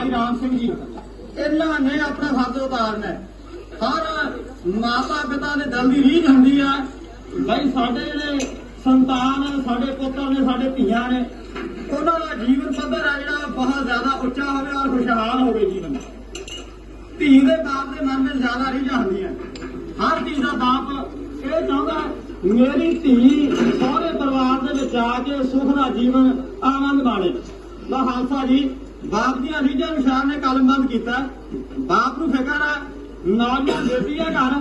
ਭਾਈ ਰਾਮ ਸਿੰਘ ਜੀ। ਇਹਨਾਂ ਨੇ ਆਪਣਾ ਫਰਜ਼ ਉਤਾਰਨਾ ਹੈ। ਹਰ ਮਾਤਾ ਪਿਤਾ ਦੇ ਦਿਲ ਦੀ ਰੀਝ ਹੁੰਦੀ ਆ ਬਈ ਸਾਡੇ ਜਿਹੜੇ ਸੰਤਾਨ ਸਾਡੇ ਪੁੱਤਰ ਨੇ, ਸਾਡੇ ਧੀਆਂ ਨੇ, ਉਹਨਾਂ ਦਾ ਜੀਵਨ ਪੱਧਰ ਆ ਜਿਹੜਾ ਬਹੁਤ ਜ਼ਿਆਦਾ ਉੱਚਾ ਹੋਵੇ ਔਰ ਖੁਸ਼ਹਾਲ ਹੋਵੇ ਜੀਵਨ। ਧੀ ਦੇ ਬਾਪ ਦੇ ਮਨ ਵਿੱਚ ਜ਼ਿਆਦਾ ਰੀਝਾਂ ਹੁੰਦੀਆਂ ਹਰ ਧੀ ਦਾ ਬਾਪ ਇਹ ਚਾਹੁੰਦਾ ਮੇਰੀ ਧੀ ਸਹੁਰੇ ਪਰਿਵਾਰ ਦੇ ਵਿੱਚ ਆ ਕੇ ਸੁਖ ਦਾ ਜੀਵਨ ਆਨੰਦ ਮਾਣੇ। ਲੋ ਹਾਲਸਾ ਜੀ ਬਾਪ ਦੀਆਂ ਰੀਝਾਂ ਅਨੁਸਾਰ ਨੇ ਕਲਮਬੰਦ ਕੀਤਾ। ਬਾਪ ਨੂੰ ਫਿਕਰ ਹੈ ਨਾਲੀਆਂ ਦੇਤੀ ਹੈ ਘਰ,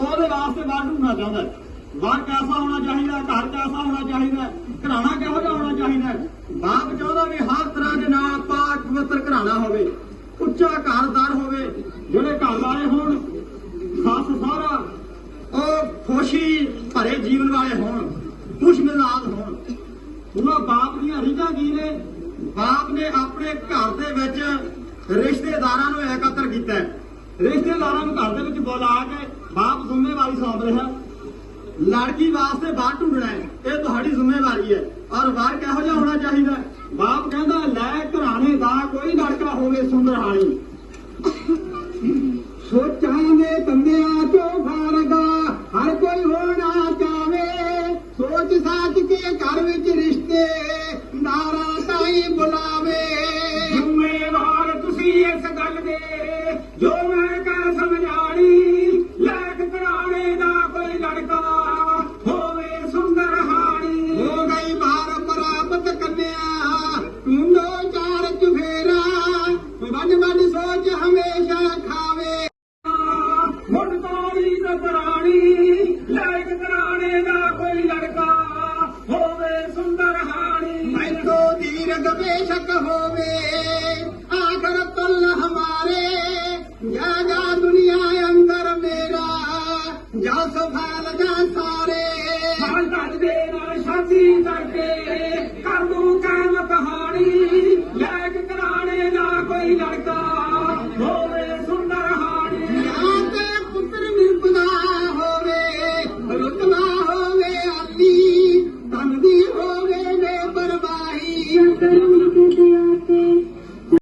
ਉਹਦੇ ਵਾਸਤੇ ਬਾਹਰ ਢੂਣਾ ਚਾਹੁੰਦਾ ਬਾਹਰ ਕੈਸਾ ਹੋਣਾ ਚਾਹੀਦਾ, ਘਰ ਕੈਸਾ ਹੋਣਾ ਚਾਹੀਦਾ, ਘਰਾਣਾ ਕਿਹੋ ਜਿਹਾ ਹੋਣਾ ਚਾਹੀਦਾ ਬਾਪ ਚਾਹੁੰਦਾ ਵੀ ਹਰ ਤਰ੍ਹਾਂ ਦੇ ਨਾਲ ਪਾਕ ਪਵਿੱਤਰ ਘਰਾਣਾ ਹੋਵੇ, ਉੱਚਾ ਘਰਦਾਰ ਹੋਵੇ, ਜਿਹੜੇ ਘਰ ਵਾਲੇ ਹੋਣ, ਸੱਸ ਸਾਰਾ ਉਹ ਖੁਸ਼ੀ ਭਰੇ ਜੀਵਨ ਵਾਲੇ ਹੋਣ, ਖੁਸ਼ ਮਿਜ਼ਾਜ ਹੋਣ। ਉਹਨਾਂ ਬਾਪ ਦੀਆਂ ਰੀਝਾਂ ਕੀ ਨੇ? ਬਾਪ ਨੇ ਆਪਣੇ ਘਰ ਦੇ ਵਿੱਚ ਰਿਸ਼ਤੇਦਾਰਾਂ ਨੂੰ ਇਕੱਤਰ ਕੀਤਾ ਰਿਸ਼ਤੇਦਾਰਾਂ ਨੂੰ ਘਰ ਦੇ ਵਿੱਚ ਬੁਲਾ ਕੇ ਬਾਪ ਜ਼ਿੰਮੇਵਾਰੀ ਸੌਂਪ ਰਿਹਾ। ਲੜਕੀ ਵਾਸਤੇ ਬਾਹਰ ਢੂੰਡਣਾ ਹੈ। ਇਹ ਤੁਹਾਡੀ ਜ਼ਿੰਮੇਵਾਰੀ ਹੈ ਔਰ ਵਾਰ ਕਿਹੋ ਜਿਹਾ ਹੋਣਾ ਚਾਹੀਦਾ ਬਾਪ ਕਹਿੰਦਾ, ਲੈ ਘਰਾਣੇ ਦਾ ਕੋਈ ਲੜਕਾ ਹੋਵੇ ਸੁੰਦਰਹਾਣੀ। ਸੋਚ ਸੋਚ ਕੇ ਘਰ ਵਿੱਚ ਰਿਸ਼ਤੇ ਨਾਰਾ ਤਾਈ ਬੁਲਾਵੇ। ਜ਼ਿੰਮੇਵਾਰ ਤੁਸੀਂ ਇਸ ਗੱਲ ਦੇ, ਜੋ ਮੈਂ ਦੀਰਘ ਬੇਸ਼ੱਕ ਹੋਵੇ, ਆਖਰ ਤੁਲ ਹਮਾਰੇ, ਜਾ ਜਾ ਦੁਨੀਆ ਅੰਦਰ ਮੇਰਾ, ਜਾ ਸਫਲ ਜਾ ਸਾਰੇ। ਸਾਲ ਦੇ ਨਾਲ ਸ਼ਾਦੀ ਕਰਕੇ